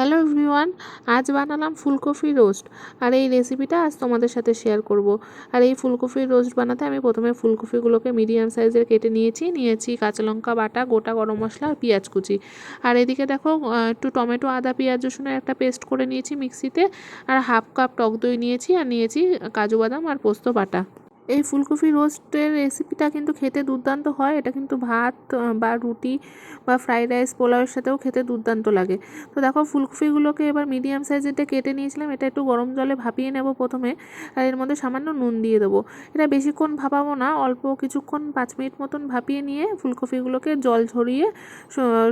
Hello everyone আজ বানালাম ফুলকপি রোস্ট আর এই রেসিপিটা আজ তোমাদের সাথে শেয়ার করব। আর এই ফুলকপির রোস্ট বানাতে আমি প্রথমে ফুলকপিগুলোকে মিডিয়াম সাইজের কেটে নিয়েছি নিয়েছি কাঁচা লঙ্কা বাটা, গোটা গরম মশলা আর পেঁয়াজ কুচি। আর এদিকে দেখো একটু টমেটো, আদা, পেঁয়াজ, রসুনের একটা পেস্ট করে নিয়েছি মিক্সিতে আর হাফ কাপ টক দই নিয়েছি, আর নিয়েছি কাজু বাদাম আর পোস্ত বাটা। এই ফুলকপি রোস্টের রেসিপিটা কিন্তু খেতে দুর্দান্ত হয়। এটা কিন্তু ভাত বা রুটি, বা ফ্রাইড রাইস পোলাওয়ের সাথেও খেতে দুর্দান্ত লাগে। তো দেখো, ফুলকপিগুলোকে এবার মিডিয়াম সাইজেরটা কেটে নিয়েছিলাম। এটা একটু গরম জলে ভাপিয়ে নেব প্রথমে, আর এর মধ্যে সামান্য নুন দিয়ে দেবো। এটা বেশিক্ষণ ভাপাবো না, অল্প কিছুক্ষণ পাঁচ মিনিট মতন ভাপিয়ে নিয়ে ফুলকপিগুলোকে জল ঝরিয়ে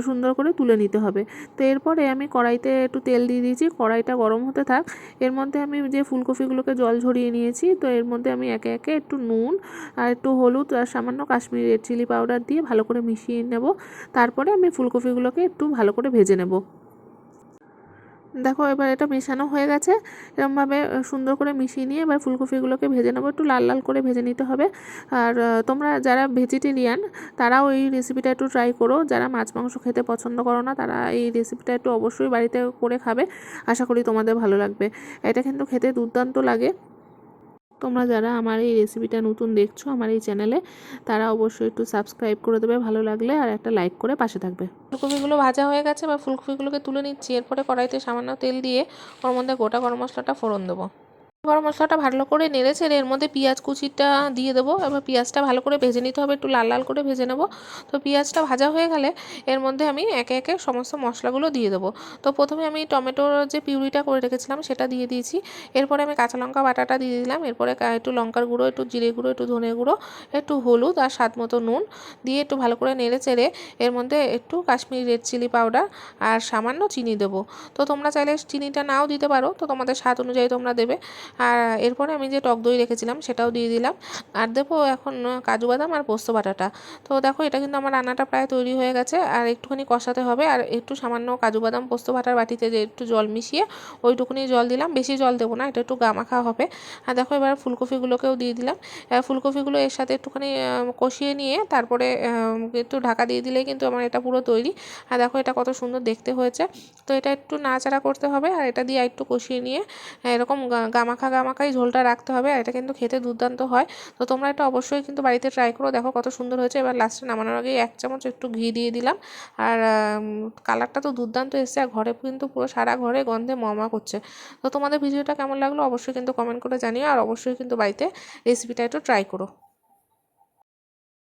সুন্দর করে তুলে নিতে হবে। তো এরপরে আমি কড়াইতে একটু তেল দিয়ে দিয়েছি, কড়াইটা গরম হতে থাক। এর মধ্যে আমি যে ফুলকপিগুলোকে জল ঝরিয়ে নিয়েছি, তো এর মধ্যে আমি একে একে একটু নুন আর একটু হলুদ আর সামান্য কাশ্মীরি রেড চিলি পাউডার দিয়ে ভালো করে মিশিয়ে নেব। তারপরে আমি ফুলকপিগুলোকে একটু ভালো করে ভেজে নেব। দেখো এবার এটা মেশানো হয়ে গেছে। এরকমভাবে সুন্দর করে মিশিয়ে নিয়ে এবার ফুলকপিগুলোকে ভেজে নেব। একটু লাল লাল করে ভেজে নিতে হবে। আর তোমরা যারা ভেজিটেরিয়ান তারাও এই রেসিপিটা একটু ট্রাই করো। যারা মাছ, মাংস খেতে পছন্দ করো না, তারা এই রেসিপিটা একটু অবশ্যই বাড়িতে করে খাবে। আশা করি তোমাদের ভালো লাগবে। এটা কিন্তু খেতে দুর্দান্ত লাগে। তোমরা যারা আমার এই রেসিপিটা নতুন দেখছ আমার এই চ্যানেলে তারা অবশ্যই একটু সাবস্ক্রাইব করে দেবে, ভালো লাগলে আর একটা লাইক করে পাশে থাকবে। ফুলকপিগুলো ভাজা হয়ে গেছে বা ফুলকপিগুলোকে তুলে নিচ্ছি। এরপরে কড়াইতে সামান্য তেল দিয়ে ওর মধ্যে গোটা গরম মশলাটা ফোড়ন দেবো। গরম মশলাটা ভালো করে নেড়ে এর মধ্যে পেঁয়াজ কুচিটা দিয়ে দেবো। এবার পেঁয়াজটা ভালো করে ভেজে নিতে হবে, একটু লাল লাল করে ভেজে নেব। তো পেঁয়াজটা ভাজা হয়ে গেলে এর মধ্যে আমি একে একে সমস্ত মশলাগুলো দিয়ে দেবো। তো প্রথমে আমি টমেটোর যে পিউরিটা করে রেখেছিলাম সেটা দিয়ে দিয়েছি। এরপরে আমি কাঁচা লঙ্কা বাটাটা দিয়ে দিলাম। এরপরে একটু লঙ্কার গুঁড়ো, একটু জিরে গুঁড়ো, একটু ধনে গুঁড়ো, একটু হলুদ আর স্বাদ মতো নুন দিয়ে একটু ভালো করে নেড়ে চেড়ে এর মধ্যে একটু কাশ্মীরি রেড চিলি পাউডার আর সামান্য চিনি দেবো। তো তোমরা চাইলে চিনিটা নাও দিতে পারো। তো তোমাদের স্বাদ অনুযায়ী তোমরা দেবে। আর এরপরে আমি যে টক দই রেখেছিলাম সেটাও দিয়ে দিলাম। আর দেবো এখন কাজু বাদাম আর পোস্ত বাটাটা। তো দেখো এটা কিন্তু আমার রান্নাটা প্রায় তৈরি হয়ে গেছে। আর একটুখানি কষাতে হবে আর একটু সামান্য কাজু বাদাম, পোস্ত বাটার বাটিতে যে একটু জল মিশিয়ে ওইটুকুনি জল দিলাম। বেশি জল দেবো না, এটা একটু গামাখা হবে। আর দেখো এবার ফুলকপিগুলোকেও দিয়ে দিলাম। ফুলকপিগুলো এর সাথে একটুখানি কষিয়ে নিয়ে তারপরে একটু ঢাকা দিয়ে দিলেই কিন্তু আমার এটা পুরো তৈরি। আর দেখো এটা কত সুন্দর দেখতে হয়েছে। তো এটা একটু নাড়াচাড়া করতে হবে আর এটা দিয়ে একটু কষিয়ে নিয়ে, এরকম গামাখা গামাখাই ঝোলটা রাখতে হবে, আর এটা কিন্তু খেতে দুর্দান্ত হয়। তো তোমরা এটা অবশ্যই কিন্তু বাড়িতে ট্রাই করো। দেখো কত সুন্দর হয়েছে। এবার লাস্টে নামানোর আগে এক চামচ একটু ঘি দিয়ে দিলাম। আর কালারটা তো দুর্দান্ত এসছে, আর ঘরে কিন্তু পুরো সারা ঘরে গন্ধে মমা করছে। তো তোমাদের ভিডিওটা কেমন লাগল অবশ্যই কিন্তু কমেন্ট করে জানিও, আর অবশ্যই কিন্তু বাড়িতে রেসিপিটা একটু ট্রাই করো।